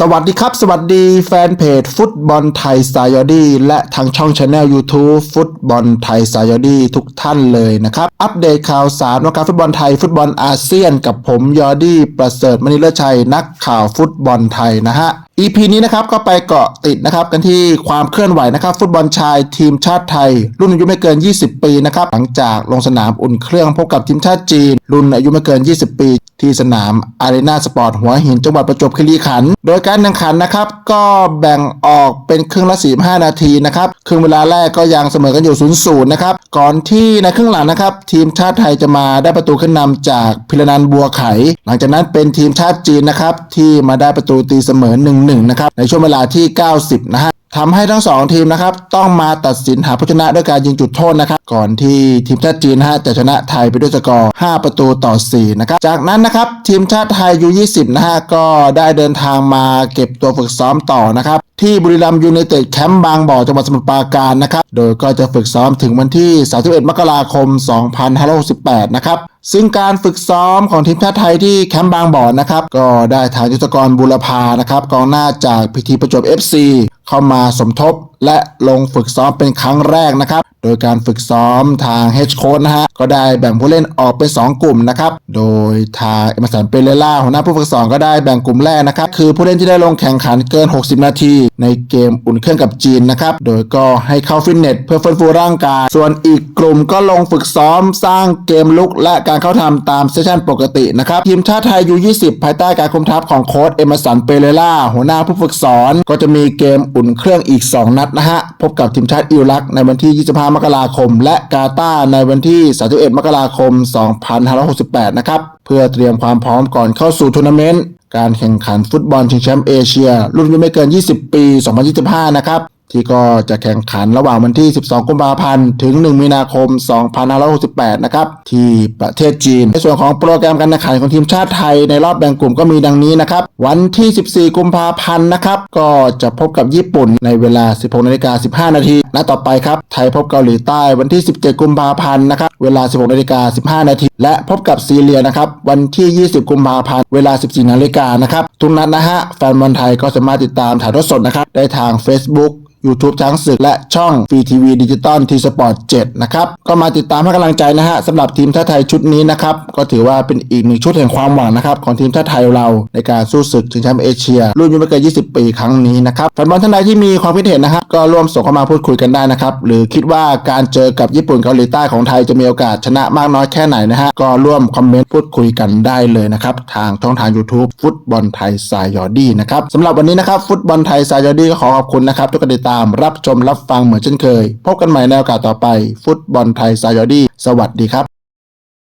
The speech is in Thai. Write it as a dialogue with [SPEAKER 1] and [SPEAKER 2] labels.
[SPEAKER 1] สวัสดีครับ สวัสดีแฟนเพจฟุตบอลไทยสไตล์ยอดี้และทางช่องช anel YouTube ฟุตบอลไทยสไตล์ยอดี้ทุกท่านเลยนะครับ อัปเดตข่าวสารวงการฟุตบอลไทยฟุตบอลอาเซียนกับผมยอดี้ประเสริฐมณีเลชัยนักข่าวฟุตบอลไทยนะฮะ EP นี้นะครับก็ไปเกาะติดนะครับกันที่ความเคลื่อนไหวนะครับ ฟุตบอลชายทีมชาติไทย รุ่นอายุไม่เกิน 20 ปีนะครับหลังจากลงสนามอุ่นเครื่องพบกับทีมชาติจีน รุ่นอายุไม่เกิน 20 ปี ที่สนามอารีนาสปอร์ตหัวหินจังหวัดประจวบคีรีขันธ์โดยการแข่งขันนะครับ ก็แบ่งออกเป็นครึ่งละ 45 นาทีนะครับครึ่งเวลาแรกก็ยังเสมอกันอยู่0-0นะครับ ก่อนที่ในครึ่งหลังนะครับ ทีมชาติไทยจะมาได้ประตูขึ้นนำจากพิรนันท์บัวไข หลังจากนั้นเป็นทีมชาติจีนนะครับที่มาได้ประตูตีเสมอ1-1นะครับในช่วงเวลาที่ 90นะฮะ ทำให้ทั้งสองทีมนะครับต้องมาตัดสินหาผู้ชนะด้วยการยิงจุดโทษนะครับก่อนที่ทีมชาติจีนฮะจะชนะไทยไปด้วยสกอร์ 5 ประตูต่อ4นะครับจากนั้นนะครับทีมชาติไทยยู20นะฮะก็ได้เดินทางมาเก็บตัวฝึกซ้อมต่อนะครับที่บุรีรัมย์ยูไนเต็ดแคมป์บางบ่อจังหวัดสมุทรปราการนะครับโดยก็จะฝึกซ้อมถึงวันที่ 31 มกราคม 2568 นะครับซึ่งการฝึกซ้อมของทีมชาติไทยที่แคมป์บางบ่อนะครับก็ได้ทางยุทธกรบุรพานะครับกองหน้าจากพิธีประจวบ FC เข้ามาสมทบและลงฝึกซ้อมเป็นครั้งแรกนะครับ โดยการฝึกซ้อมทางเฮดโค้ชนะฮะ ก็ได้แบ่งผู้เล่นออกเป็น 2 กลุ่มนะครับ โดยทางเอมสันเปเรล่าหัวหน้าผู้ฝึกสอนก็ได้แบ่งกลุ่มแรกนะครับ คือผู้เล่นที่ได้ลงแข่งขันเกิน 60 นาที ในเกมอุ่นเครื่องกับจีนนะครับ โดยก็ให้เข้าฟิตเนสเพื่อฟื้นฟูร่างกาย ส่วนอีกกลุ่มก็ลงฝึกซ้อมสร้างเกมลุก และการเข้าทำตามเซสชั่นปกตินะครับ ทีมชาติไทยยู20 ภายใต้การคุมทัพของโค้ชเอมสันเปเรล่าหัวหน้าผู้ฝึกสอน ก็จะมีเกมอุ่นเครื่องอีก 2 นัดนะฮะ พบกับทีมชาติอิรักในวันที่ 25 มกราคม และกาตาในวันที่ 31 มกราคม 2568 นะครับ เพื่อเตรียมความพร้อมก่อนเข้าสู่ทัวร์นาเมนต์การแข่งขันฟุตบอลชิงแชมป์เอเชีย รุ่นอายุไม่เกิน 20 ปี 2025 นะครับ ที่ก็จะแข่งขันระหว่างวันที่ 12 กุมภาพันธ์ ถึง 1 มีนาคม 2568 นะครับ ที่ประเทศจีน ในส่วนของโปรแกรมการแข่งขันของทีมชาติไทยในรอบแบ่งกลุ่มก็มีดังนี้นะครับ วันที่ 14 กุมภาพันธ์นะครับ ก็จะพบกับญี่ปุ่นในเวลา 16นาฬิกา15 นาที และต่อไปครับ ไทยพบเกาหลีใต้วันที่ 17 กุมภาพันธ์นะครับ เวลา 16นาฬิกา15 นาที และพบกับซีเรียนะครับ วันที่ 20 กุมภาพันธ์ เวลา 14นาฬิกานะครับ ทุกนัดนะฮะ แฟนบอลไทยก็สามารถติดตามถ่ายทอดสดนะครับ ได้ทาง Facebook YouTube ช้างศึกและช่องฟรีทีวีดิจิตอลทีสปอร์ต7นะครับ ก็มาติดตามให้กำลังใจนะฮะสำหรับทีมชาติไทยชุดนี้นะครับ ก็ถือว่าเป็นอีกหนึ่งชุดแห่งความหวังนะครับ ของทีมชาติไทยเราในการสู้ศึกชิงแชมป์เอเชีย รุ่นยุไม่เกิน20 ปีครั้งนี้นะครับแฟนบอลท่านใดที่มีความคิดเห็นนะฮะก็ร่วมส่งเข้ามาพูดคุยกันได้นะครับ หรือคิดว่าการเจอกับญี่ปุ่นเกาหลีใต้ของไทยจะมีโอกาสชนะมากน้อยแค่ไหนนะฮะ ก็ร่วมคอมเมนต์พูดคุยกันได้เลยนะครับ ทางช่องทาง YouTube ฟุตบอลไทยสายยอดี้นะครับสำหรับวันนี้นะครับ ฟุตบอลไทยสายยอดี้ก็ขอขอบคุณนะครับทุกการติดตามรับชมรับฟังเหมือนเช่นเคย พบกันใหม่ในโอกาสต่อไป ฟุตบอลไทยสายยอดี้สวัสดีครับ